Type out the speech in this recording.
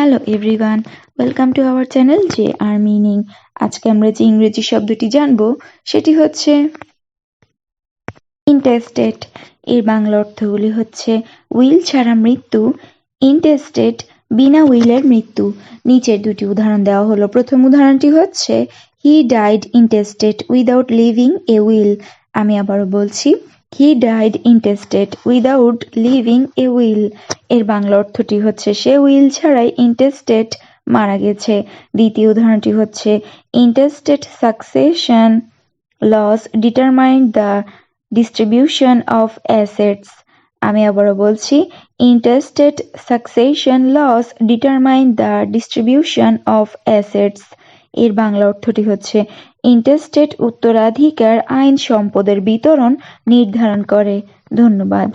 Hello everyone welcome to our channel J R meaning আজকে আমরা যে ইংরেজি শব্দটি জানব, সেটি হচ্ছে ইন্টেস্টেড এর বাংলা অর্থগুলি হচ্ছে উইল ছাড়া মৃত্যু ইন্টেস্টেড বিনা উইলের মৃত্যু। নিচের দুটি উদাহরণ দেওয়া হলো। প্রথম উদাহরণটি হচ্ছে he died intestate without leaving a will আমি আবারও বলছি he died intestate without leaving a will এর বাংলা অর্থটি হচ্ছে, সে উইল ছাড়াই ইন্টেস্টেড মারা গেছে। দ্বিতীয় উদাহরণটি হচ্ছে intestate succession laws determined the distribution of assets আমি আবারও বলছি interstate succession laws determine the distribution of assets এর বাংলা অর্থটি হচ্ছে ইন্টারস্টেট উত্তরাধিকার আইন সম্পদের বিতরণ নির্ধারণ করে। ধন্যবাদ।